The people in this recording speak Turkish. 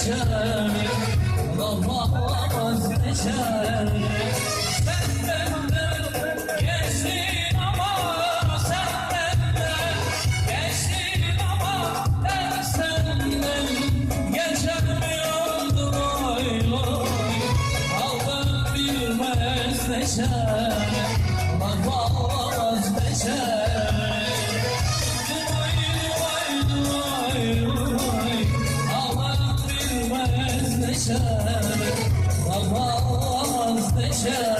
vazgeçerim Vallahi vazgeçerim Vazgeçerim Vallahi vazgeçerim beşer Kalmaz beşer